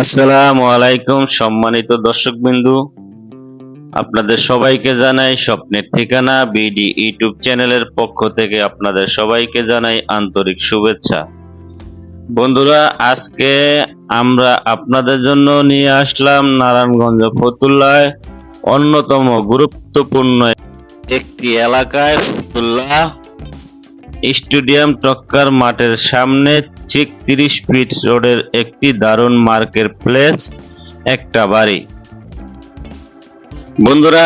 আসসালামু আলাইকুম, সম্মানিত দর্শকবিন্দু। আপনাদের সবাইকে জানাই স্বপ্নের ঠিকানা, বিডি ইউটিউব চ্যানেলের পক্ষ থেকে আপনাদের সবাইকে জানাই আন্তরিক শুভেচ্ছা। বন্ধুরা, আজকে আমরা আপনাদের জন্য নিয়ে আসলাম নারায়ণগঞ্জ ফতুল্লায় অন্যতম গুরুত্বপূর্ণ একটি এলাকায় ফতুল্লা স্টেডিয়াম টক্কার মাঠের সামনে ঠিক তিরিশ ফিট রোডের একটি দারুণ মার্কেট প্লেস, একটা বাড়ি। বন্ধুরা,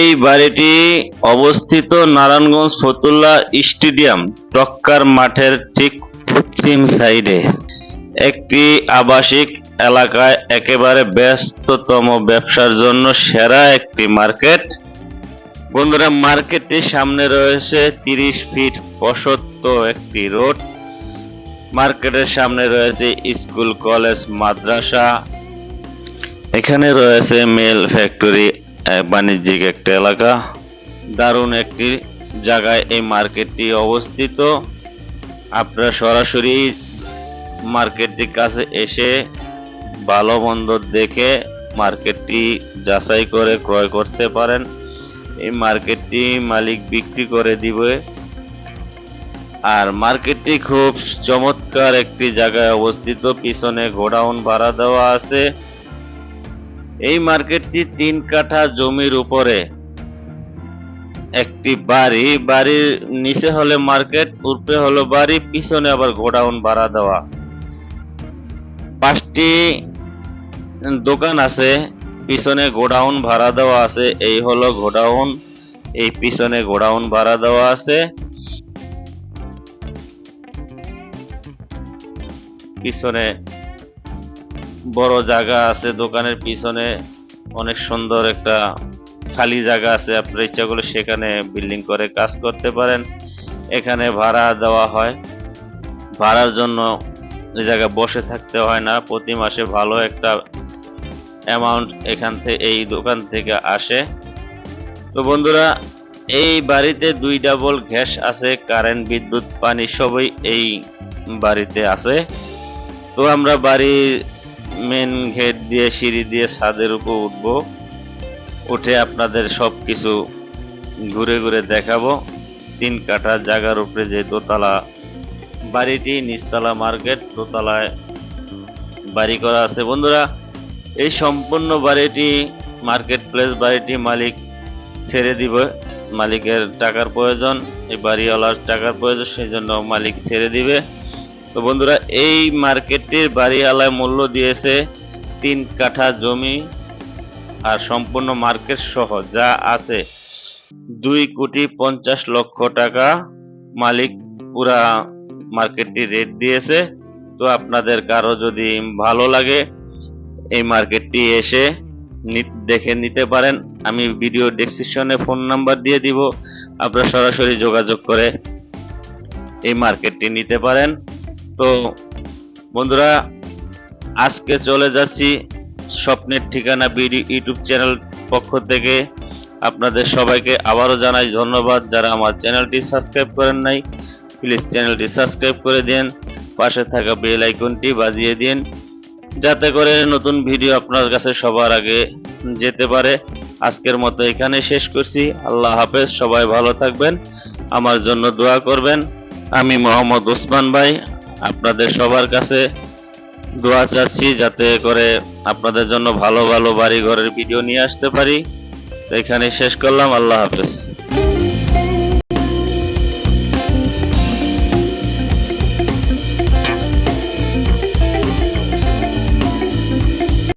এই বাড়িটি অবস্থিত নারায়ণগঞ্জ ফতুল্লা স্টেডিয়াম, টক্কার মাঠের ঠিক পশ্চিম সাইডে। একটি আবাসিক এলাকায় একেবারে ব্যস্ততম ব্যবসার জন্য সেরা একটি মার্কেট। বন্ধুরা, মার্কেটটির সামনে রয়েছে তিরিশ ফিট প্রশস্ত একটি রোড। মার্কেটের সামনে রয়েছে স্কুল, কলেজ, মাদ্রাসা। এখানে রয়েছে মেল ফ্যাক্টরি বাণিজ্যিক একটা এলাকা। দারুণ একটি জায়গায় এই মার্কেটটি অবস্থিত। আপনারা সরাসরি মার্কেটটির কাছে এসে ভালো মন্দ দেখে মার্কেটটি যাচাই করে ক্রয় করতে পারেন। এই মার্কেটটি মালিক বিক্রি করে দিবে। আর মার্কেটটি খুব চমৎকার একটি জায়গায় অবস্থিত। পিছনে গোডাউন ভাড়া দেওয়া আছে। এই মার্কেটটি তিন কাঠা জমির উপরে। একটি বাড়ি, বাড়ির নিচে হলে মার্কেট উপরে হলো বাড়ি, পিছনে আবার গোডাউন ভাড়া দেওয়া। পাঁচটি দোকান আছে, পিছনে গোডাউন ভাড়া দেওয়া আছে, এই হলো গোডাউন, এই পিছনে গোডাউন ভাড়া দেওয়া আছে। পিছনে বড় জায়গা আছে, দোকানের পিছনে অনেক সুন্দর একটা খালি জায়গা আছে। আপনার ইচ্ছা করলে সেখানে বিল্ডিং করে কাজ করতে পারেন। এখানে ভাড়া দেওয়া হয়। ভাড়ার জন্য এই জায়গায় বসে থাকতে হয় না। প্রতি মাসে ভালো একটা অ্যামাউন্ট এখান থেকে এই দোকান থেকে আসে। তো বন্ধুরা, এই বাড়িতে দুই ডাবল গ্যাস আছে কারেন্ট বিদ্যুৎ, পানি সবই এই বাড়িতে আছে। তো আমরা বাড়ির মেন গেট দিয়ে, সিঁড়ি দিয়ে, ছাদের উপর উঠবো। উঠে আপনাদের সব কিছু ঘুরে ঘুরে দেখাবো। তিন কাঠা জায়গার উপরে যে দোতলা, বাড়িটি নিচতলা মার্কেট, দোতলায় বাড়ি করা আছে। বন্ধুরা, এই সম্পূর্ণ বাড়িটি মার্কেট প্লেস বাড়িটি মালিক ছেড়ে দিবে। মালিকের টাকার প্রয়োজন, এই বাড়িওয়ালার টাকার প্রয়োজন সেই জন্য মালিক ছেড়ে দিবে। তো বন্ধুরা, এই মার্কেটটির বাড়িওয়ালায় মূল্য দিয়েছে তিন কাঠা জমি আর সম্পূর্ণ মার্কেট সহ যা আছে দুই কোটি পঞ্চাশ লক্ষ টাকা। মালিক পুরা মার্কেটটি রেট দিয়েছে। তো আপনাদের কারও যদি ভালো লাগে এই মার্কেটটি এসে দেখে নিতে পারেন। আমি ভিডিও ডেসক্রিপশনে ফোন নাম্বার দিয়ে দিব। আপনারা সরাসরি যোগাযোগ করে এই মার্কেটটি নিতে পারেন। তো বন্ধুরা, আজকে চলে যাচ্ছি স্বপ্নের ঠিকানা বিডি ইউটিউব চ্যানেল পক্ষ থেকে। আপনাদের সবাইকে আবারও জানাই ধন্যবাদ যারা আমার চ্যানেলটি সাবস্ক্রাইব করেন নাই। প্লিজ চ্যানেলটি সাবস্ক্রাইব করে দিন, পাশে থাকা বেল আইকনটি বাজিয়ে দিন, যাতে করে নতুন ভিডিও আপনার কাছে সবার আগে যেতে পারে। আজকের মতো এখানে শেষ করছি। আল্লাহ হাফেজ, সবাই ভালো থাকবেন, আমার জন্য দোয়া করবেন। আমি মোহাম্মদ ওসমান ভাই আপনাদের সবার কাছে দোয়া চাচ্ছি যাতে করে আপনাদের জন্য ভালো ভালো বাড়ি ঘরের ভিডিও নিয়ে আসতে পারি। এখানে শেষ করলাম। আল্লাহ হাফেজ।